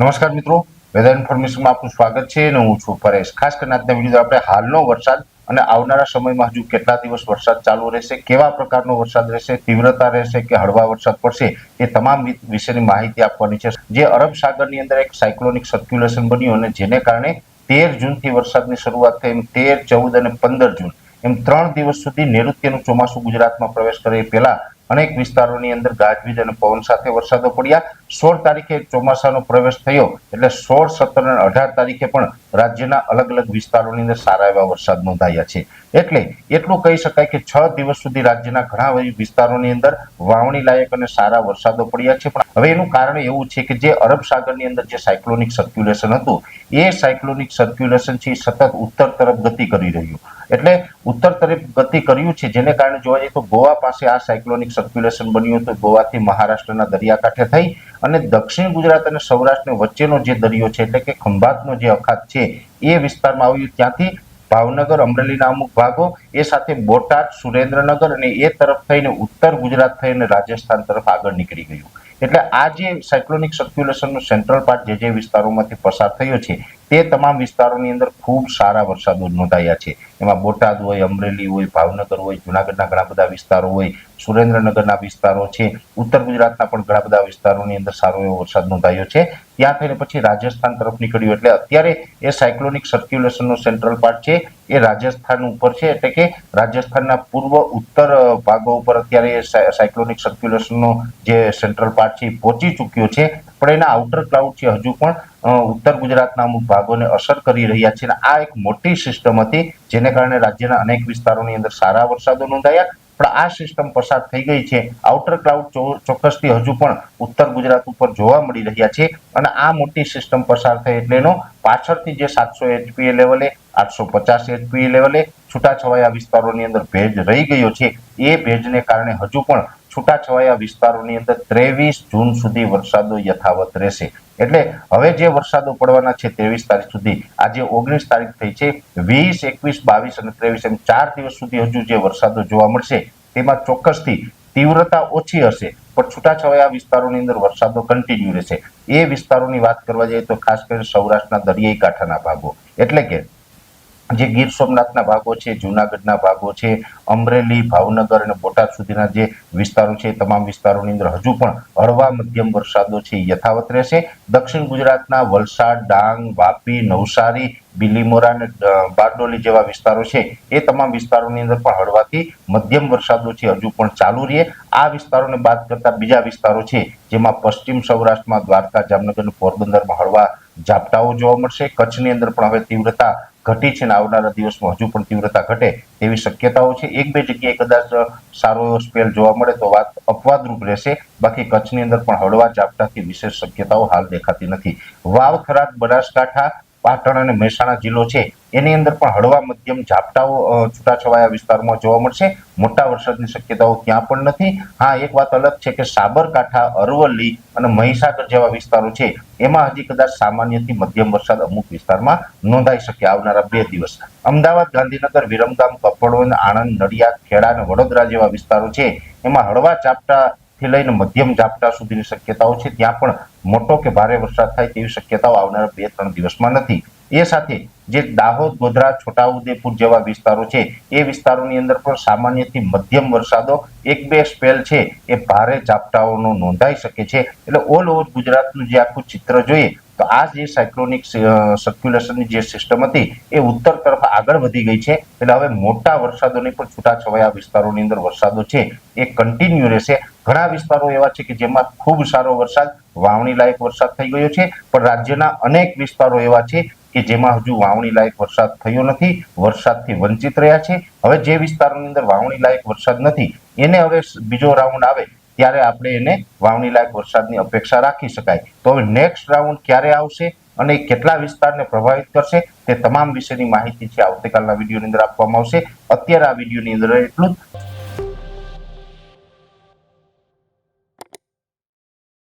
નમસ્કાર મિત્રો. વેધર ઇન્ફોર્મેશનમાં આપનું સ્વાગત છે અને હું છું પરેશ. ખાસ કરીને આજના વીડિયો આપણે હાલનો વરસાદ અને આવનારા સમયમાં હજુ કેટલા દિવસ વરસાદ ચાલુ રહેશે, કેવા પ્રકારનો વરસાદ રહેશે, તીવ્રતા રહેશે કે હળવા વરસાદ પડશે, એ તમામ વિશેની માહિતી આપવાની છે. જે અરબ સાગરની અંદર એક સાયક્લોનિક સર્ક્યુલેશન બન્યું અને જેને કારણે તેર જૂનથી વરસાદની શરૂઆત થઈ એમ તેર, ચૌદ અને પંદર જૂન. એમ ત્રણ દિવસ સુધી નૈઋત્યનું ચોમાસું ગુજરાતમાં પ્રવેશ કરે એ પહેલા અનેક વિસ્તારોની અંદર ગાજવીજ અને પવન સાથે વરસાદો પડ્યા. સોળ તારીખે ચોમાસાનો પ્રવેશ થયો એટલે સોળ, સત્તર અને અઢાર તારીખે પણ રાજ્યના અલગ અલગ વિસ્તારોની અંદર સારા એવા વરસાદ નોંધાયા છે. એટલે એટલું કહી શકાય કે છ દિવસ સુધી રાજ્યના ઘણા વિસ્તારોની અંદર વાવણી લાયક અને સારા વરસાદો પડ્યા છે. પણ હવે એનું કારણ એવું છે કે જે અરબ સાગરની અંદર જે સાયક્લોનિક સર્ક્યુલેશન હતું, એ સાયક્લોનિક સર્ક્યુલેશન છે સતત ઉત્તર તરફ ગતિ કરી રહ્યું. એટલે ઉત્તર તરફ ગતિ કર્યું છે, જેને કારણે જોવા જઈએ તો ગોવા પાસે આ સાયક્લોનિક સર્ક્યુલેશન બન્યું હતું. ગોવાથી મહારાષ્ટ્રના દરિયાકાંઠે થઈ અને દક્ષિણ ગુજરાત અને સૌરાષ્ટ્ર વચ્ચેનો જે દરિયો છે, એટલે કે ખંભાતનો જે અખાત છે, એ વિસ્તારમાં આવ્યું. ત્યાંથી ભાવનગર, અમરેલીના અમુક ભાગો, એ સાથે બોટાદ, સુરેન્દ્રનગર અને એ તરફ થઈને ઉત્તર ગુજરાત થઈને રાજસ્થાન તરફ આગળ નીકળી ગયું. એટલે આ જે સાયક્લોનિક સર્ક્યુલેશનનો સેન્ટ્રલ પાર્ટ જે જે વિસ્તારોમાંથી પસાર થયો છે તે તમામ વિસ્તારોની અંદર ખૂબ સારા વરસાદો નોંધાયા છે. એમાં બોટાદ હોય, અમરેલી હોય, ભાવનગર હોય, જુનાગઢના ઘણા બધા વિસ્તારો હોય, સુરેન્દ્રનગરના વિસ્તારો છે, ઉત્તર ગુજરાતના પણ ઘણા બધા વિસ્તારોની અંદર સારો એવો વરસાદ નોંધાયો છે. ત્યાં થઈને પછી રાજસ્થાન તરફ નીકળ્યું. એટલે અત્યારે એ સાયક્લોનિક સર્ક્યુલેશનનો સેન્ટ્રલ પાર્ટ છે, એ રાજસ્થાન ઉપર છે. એટલે કે રાજસ્થાનના પૂર્વ ઉત્તર ભાગો ઉપર અત્યારે સાયક્લોનિક સર્ક્યુલેશનનો જે સેન્ટ્રલ પાર્ટ છે એ પહોંચી ચૂક્યો છે. પણ એના આઉટર ક્લાઉડ છે. હજુ પણ ઉત્તર ગુજરાતના અમુક ભાગોને અસર કરી રહ્યા છે અને આ એક મોટી સિસ્ટમ હતી જેને કારણે રાજ્યના અનેક વિસ્તારોની અંદર સારા વરસાદો નોંધાયા. પણ આ સિસ્ટમ પસાર થઈ ગઈ છે. આઉટર ક્લાઉડ ચોક્કસથી હજુ પણ ઉત્તર ગુજરાત ઉપર જોવા મળી રહ્યા છે અને આ મોટી સિસ્ટમ પસાર થઈ એટલે એનો પાછળથી જે સાતસો એચપીએ લેવલે આઠસો પચાસ એચપીએ લેવલે છૂટાછવાયા વિસ્તારોની અંદર ભેજ રહી ગયો છે. એ ભેજને કારણે હજુ પણ છૂટાછવાયા વિસ્તારોની અંદર ત્રેવીસ જૂન સુધી વરસાદો યથાવત રહેશે. એટલે હવે જે વરસાદો પડવાના છે ત્રેવીસ તારીખ સુધી, આજે ઓગણીસ તારીખ થઈ છે, વીસ, એકવીસ, બાવીસ અને ત્રેવીસ એમ ચાર દિવસ સુધી હજુ જે વરસાદો જોવા મળશે, તેમાં ચોક્કસથી તીવ્રતા ઓછી હશે, પણ છૂટાછવાયા વિસ્તારોની અંદર વરસાદો કન્ટિન્યુ રહેશે. એ વિસ્તારોની વાત કરવા જઈએ તો ખાસ કરીને સૌરાષ્ટ્રના દરિયાઈ કાંઠાના ભાગો. એટલે કે જે ગીર સોમનાથના ભાગો છે, જુનાગઢના ભાગો છે, અમરેલી, ભાવનગર અને બોટાદ સુધીના જે વિસ્તારો છે તમામ વિસ્તારોની અંદર હજુ પણ હળવા મધ્યમ વરસાદો છે યથાવત રહેશે. દક્ષિણ ગુજરાતના વલસાડ, ડાંગ, વાપી, નવસારી, બિલીમોરા અને બારડોલી જેવા વિસ્તારો છે, એ તમામ વિસ્તારોની અંદર પણ હળવાથી મધ્યમ વરસાદો છે, હજુ પણ ચાલુ રહે. આ વિસ્તારોને બાદ કરતા બીજા વિસ્તારો છે, જેમાં પશ્ચિમ સૌરાષ્ટ્રમાં દ્વારકા, જામનગર પોરબંદરમાં હળવા ઝાપટાઓ જોવા મળશે. કચ્છની અંદર પણ હવે તીવ્રતા ઘટી છે અને આવનારા દિવસમાં હજુ પણ તીવ્રતા ઘટે તેવી શક્યતાઓ છે. એક બે જગ્યાએ કદાચ સારો એવો સ્પેલ જોવા મળે તો વાત અપવાદરૂપ રહેશે. બાકી કચ્છની અંદર પણ હળવા ઝાપટાથી વિશેષ શક્યતાઓ હાલ દેખાતી નથી. વાવ ખરાક બનાસકાંઠા, પાટણ અને મહેસાણા જિલ્લો છે. એની અંદર પણ હળવા મધ્યમ ઝાપટાઓ છૂટાછવાયા વિસ્તારમાં જોવા મળશે. મોટા વરસાદની શક્યતાઓ ત્યાં પણ નથી. હા, એક વાત અલગ છે કે સાબરકાંઠા, અરવલ્લી અને મહીસાગર જેવા વિસ્તારો છે, એમાં હજી કદાચ સામાન્યથી મધ્યમ વરસાદ અમુક વિસ્તારમાં નોંધાઈ શકે આવનારા બે દિવસ. અમદાવાદ, ગાંધીનગર, વિરમગામ કપડવન આણંદ, નડિયાદ, ખેડા અને વડોદરા જેવા વિસ્તારો છે, એમાં હળવા ઝાપટા થી લઈને મધ્યમ ઝાપટા સુધીની શક્યતાઓ છે, ત્યાં પણ મોટો કે ભારે વરસાદ થાય તેવી શક્યતાઓ આવનારા બે ત્રણ દિવસમાં નથી. એ સાથે જે દાહોદ, ગોધરા, છોટાઉદેપુર જેવા વિસ્તારો છે, એ વિસ્તારોની અંદર પણ સામાન્યથી મધ્યમ વરસાદો એક બે સ્પેલ છે, એ ભારે ઝાપટાઓનો નોંધાઈ શકે છે. એટલે ઓલ ઓવર ગુજરાતનું જે આખું ચિત્ર જોઈએ, તો આ જે સાયક્લોનિક સર્ક્યુલેશનની જે સિસ્ટમ હતી, એ ઉત્તર તરફ આગળ વધી ગઈ છે. એટલે હવે મોટા વરસાદોની પણ છૂટાછવાયા વિસ્તારોની અંદર વરસાદો છે, એ કન્ટિન્યુ રહેશે. ઘણા વિસ્તારો એવા છે કે જેમાં ખૂબ સારો વરસાદ, વાવણી લાયક વરસાદ થઈ ગયો છે, પણ રાજ્યના અનેક વિસ્તારો એવા છે કે જેમાં હજુ વાવણી લાયક વરસાદ થયો નથી, વરસાદથી વંચિત રહ્યા છે. હવે જે વિસ્તારોની અંદર વાવણી લાયક વરસાદ નથી, એને હવે બીજો રાઉન્ડ આવે, ત્યારે આપણે એને વાવણી લાયક વરસાદની અપેક્ષા રાખી શકાય. તો હવે નેક્સ્ટ રાઉન્ડ ક્યારે આવશે અને કેટલા વિસ્તારને પ્રભાવિત કરશે, તે તમામ વિશેની માહિતી છે. આવતીકાલના વિડીયોની અંદર આપવામાં આવશે. અત્યારે આ વિડીયોની અંદર એટલું જ.